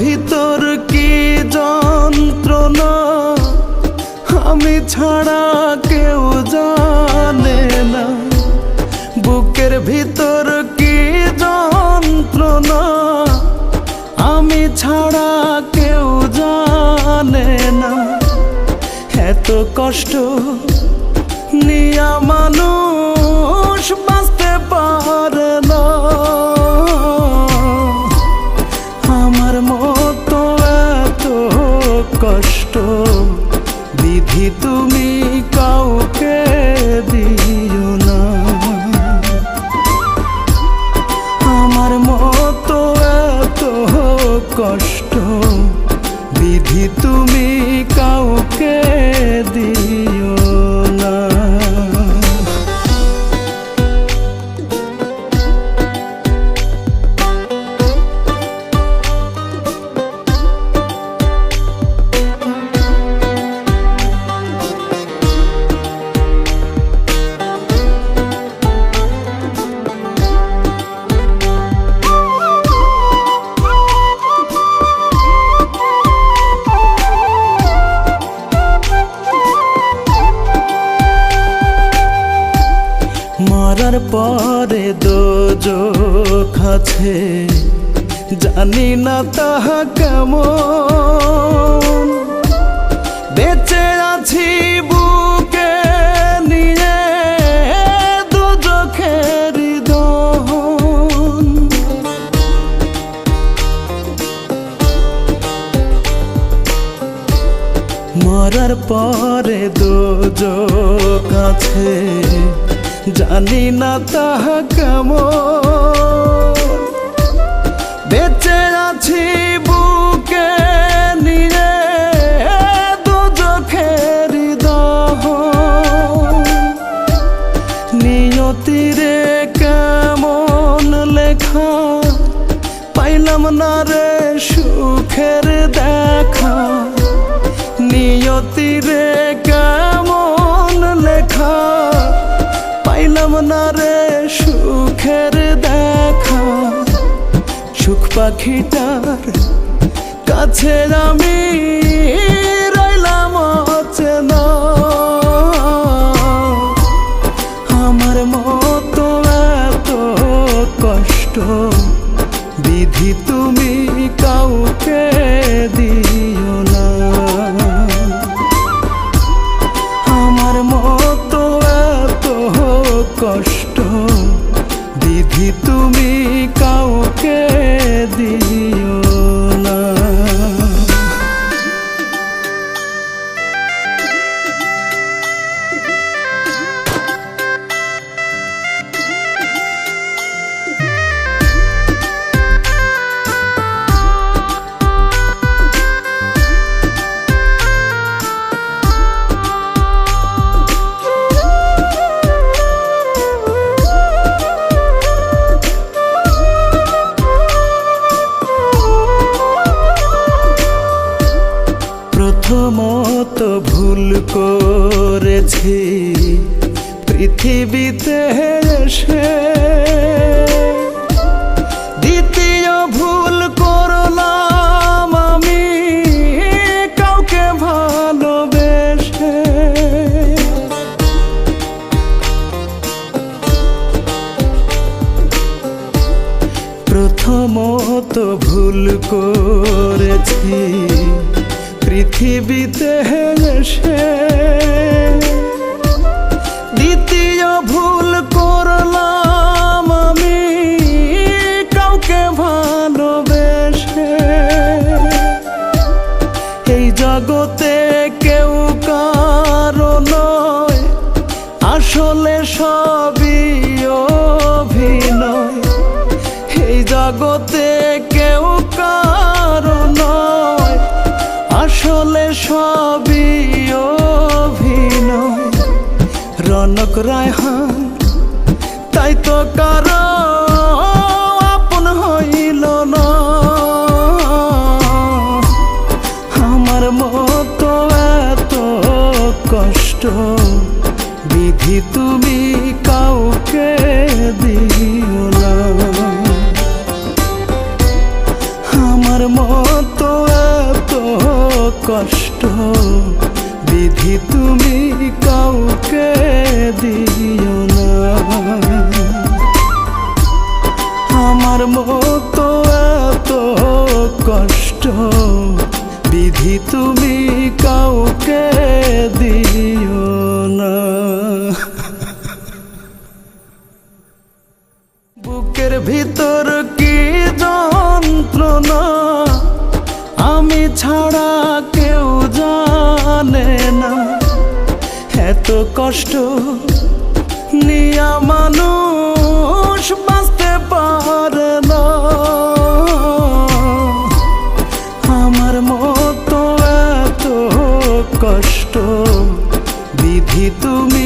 ভিতর কি যন্ত্রণা? আমি ছাড়া কেউ জানে না। বুকের ভিতর কি যন্ত্রণা? আমি ছাড়া কেউ জানে না। এত কষ্ট পরে দোজখ আছে জানি না তাহা কেমন। বেঁচে আছি বুকে নিয়ে দুজখের দহন। মরার পরে দোজক আছে জানি না তাহা কেমন। বেঁচে আছি বুকে নিয়ে দুজখের দহন নিয়তিরে কেমন লেখা, পাইলাম না রে সুখের দেখা। নিয়তিরে কেমন না রে সুখের দেখা। সুখ পাখিটার কাছে আমি রইলাম অচেনা। করেছি। পৃথিবীতে এসে দ্বিতীয় ভুল করলাম আমি কাউকে ভালোবেসে। প্রথমত ভুল করেছি। পৃথিবীতে এসে দ্বিতীয় ভুল করলাম আমি, কাউকে ভালোবেসে। এই জগতে কেউ কারও নয়, আসলে সবই সবই অভিনয়। রনক রায়হান, তাই তো কারও আপন হইল না। আমার মতো এত কষ্ট বিধি তুমি কাউকে দিও না। আমার মতো কষ্ট বিধি তুমি কাউকে দিও না। কষ্ট নিয়া মানুষ বাঁচতে পারে না। আমার মতো এত কষ্ট বিধি তুমি